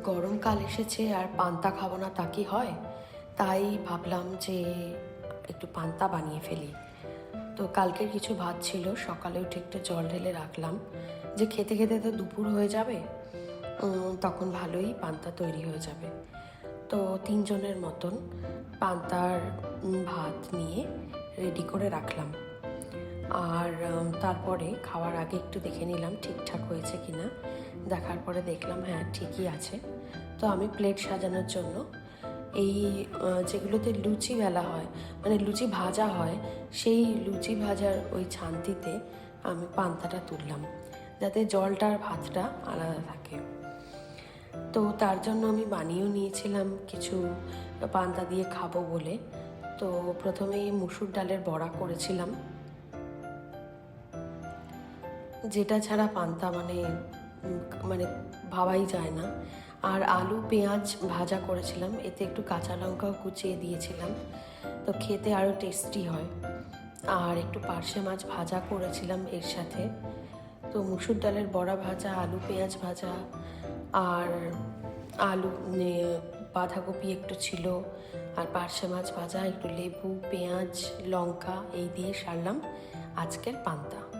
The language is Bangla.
গরমকাল এসেছে আর পান্তা খাব না তা কি হয়? তাই ভাবলাম যে একটু পান্তা বানিয়ে ফেলি। তো কালকের কিছু ভাত ছিল, সকালে উঠে একটু জল ঢেলে রাখলাম। যে খেতে খেতে তো দুপুর হয়ে যাবে তখন ভালোই পান্তা তৈরি হয়ে যাবে। তো তিনজনের মতন পান্তার ভাত নিয়ে রেডি করে রাখলাম। আর তারপরে খাওয়ার আগে একটু দেখে নিলাম ঠিকঠাক হয়েছে কিনা। দেখার পরে দেখলাম হ্যাঁ ঠিকই আছে। তো আমি প্লেট সাজানোর জন্য এই যেগুলোতে লুচি বেলা হয় মানে লুচি ভাজা হয়, সেই লুচি ভাজার ওই ছান্তিতে আমি পান্তাটা তুললাম। যাতে জলটা আর ভাতটা আলাদা থাকে। তো তার জন্য আমি বানিয়েও নিয়েছিলাম কিছু পান্তা দিয়ে খাব বলে। তো প্রথমেই মুসুর ডালের বড়া করেছিলাম। যেটা ছাড়া পান্তা মানে মানে ভাবাই যায় না। আর আলু, পেঁয়াজ ভাজা করেছিলাম, এতে একটু কাঁচা লঙ্কাও কুচিয়ে দিয়েছিলাম, তো খেতে আরও টেস্টি হয়। আর একটু পার্শে মাছ ভাজা করেছিলাম এর সাথে, তো মুসুর ডালের বড়া ভাজা, আলু, পেঁয়াজ ভাজা, আর আলু বাঁধাকপি একটু ছিল, আর পার্শে মাছ ভাজা, একটু লেবু, পেঁয়াজ, লঙ্কা, এই দিয়ে সারলাম আজকের পান্তা।